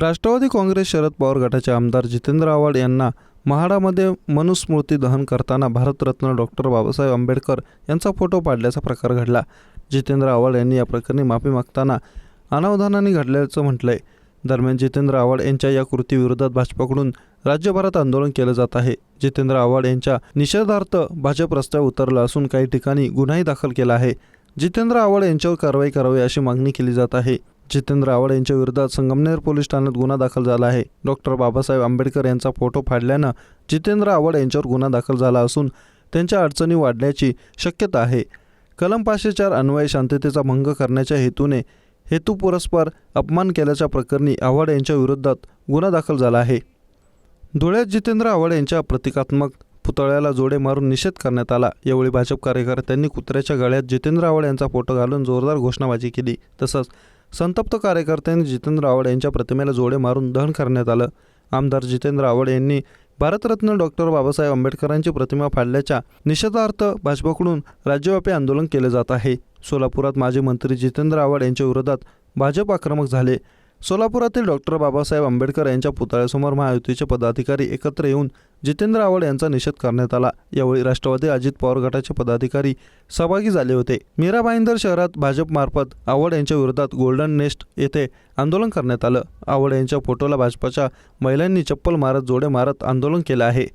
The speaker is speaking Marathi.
राष्ट्रवादी काँग्रेस शरद पवार गटाचे आमदार जितेंद्र आव्हाड यांना महाडामध्ये मनुस्मृती दहन करताना भारतरत्न डॉक्टर बाबासाहेब आंबेडकर यांचा फोटो पाडल्याचा प्रकार घडला. जितेंद्र आव्हाड यांनी या प्रकरणी माफी मागताना अनावधानाने घडल्याचं म्हटलंय. दरम्यान जितेंद्र आव्हाड यांच्या या कृतीविरोधात भाजपाकडून राज्यभरात आंदोलन केलं जात आहे. जितेंद्र आव्हाड यांच्या निषेधार्थ भाजप रस्त्यावर उतरलं असून काही ठिकाणी गुन्हाही दाखल केला आहे. जितेंद्र आव्हाड यांच्यावर कारवाई करावी अशी मागणी केली जात आहे. जितेंद्र आव्हाड यांच्या विरोधात संगमनेर पोलीस ठाण्यात गुन्हा दाखल झाला आहे. डॉक्टर बाबासाहेब आंबेडकर यांचा फोटो फाडल्यानं जितेंद्र आव्हाड यांच्यावर गुन्हा दाखल झाला असून त्यांच्या अडचणी वाढण्याची शक्यता आहे. कलम पाचशे चार अन्वय शांततेचा भंग करण्याच्या हेतूने हेतुपुरस्पर अपमान केल्याच्या प्रकरणी आव्हाड यांच्या विरोधात गुन्हा दाखल झाला आहे. धुळ्यात जितेंद्र आव्हाड यांच्या प्रतिकात्मक पुतळ्याला जोडे मारून निषेध करण्यात आला. यावेळी भाजप कार्यकर्त्यांनी कुत्र्याच्या गळ्यात जितेंद्र आव्हाड यांचा फोटो घालून जोरदार घोषणाबाजी केली. तसंच संतप्त कार्यकर्त्यांनी जितेंद्र आव्हाड यांच्या प्रतिमेला जोडे मारून दहन करण्यात आलं. आमदार जितेंद्र आव्हाड यांनी भारतरत्न डॉक्टर बाबासाहेब आंबेडकरांची प्रतिमा फाडल्याच्या निषेधार्थ भाजपकडून राज्यव्यापी आंदोलन केले जात आहे. सोलापुरात माजी मंत्री जितेंद्र आव्हाड यांच्या विरोधात भाजप आक्रमक झाले. सोलापुरातील डॉक्टर बाबासाहेब आंबेडकर यांच्या पुतळ्यासमोर महायुतीचे पदाधिकारी एकत्र येऊन जितेंद्र आव्हाड यांचा निषेध करण्यात आला. यावेळी राष्ट्रवादी अजित पवार गटाचे पदाधिकारी सहभागी झाले होते. मीरा भाईंदर शहरात भाजपमार्फत आवड यांच्या विरोधात गोल्डन नेस्ट येथे आंदोलन करण्यात आलं. आवड यांच्या फोटोला भाजपाच्या महिलांनी चप्पल मारत जोडे मारत आंदोलन केलं आहे.